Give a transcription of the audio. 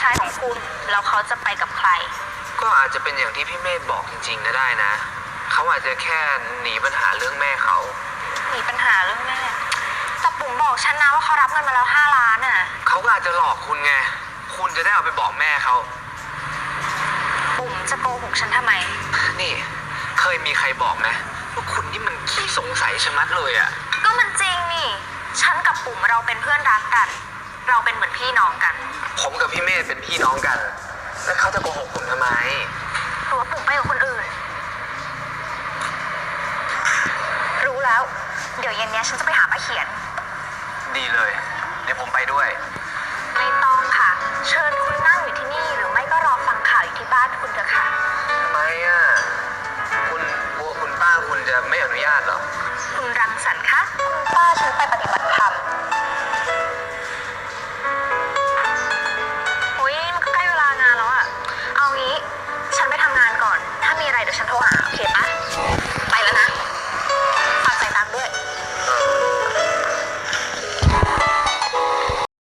ชายของคุณแล้วเขาจะไปกับใคร ก็อาจจะเป็นอย่างที่พี่เมธบอกจริงๆก็ได้นะ เขาอาจจะแค่หนีปัญหาเรื่องแม่เขา มีปัญหาเรื่องแม่แต่ปุ๋มบอกฉันนะว่าเขารับเงินมาแล้วห้าล้านอะ เขาก็อาจจะหลอกคุณไง คุณจะได้เอาไปบอกแม่เขา ปุ๋มจะโกหกฉันทำไม นี่ เคยมีใครบอกไหมว่าคุณนี่มันขี้สงสัยชะมัดเลยอะ ก็มันจริงนี่ ฉันกับปุ๋มเราเป็นเพื่อนรักกัน เราเป็นเหมือนพี่น้องกัน ผมกับพี่เมธเป็นพี่น้องกัน แล้วเขาจะโกหกผมทำไม หรือว่าปุ๋มไปกับคนอื่น รู้แล้ว เดี๋ยวเย็นเนี้ยฉันจะไปหาป้าเขียน ดีเลย เดี๋ยวผมไปด้วย ไม่ต้องค่ะ เชิญคุณนั่งอยู่ที่นี่หรือไม่ก็รอฟังข่าวอยู่ที่บ้านคุณเถอะค่ะ ทำไมอะคุณกลัวคุณป้าคุณจะไม่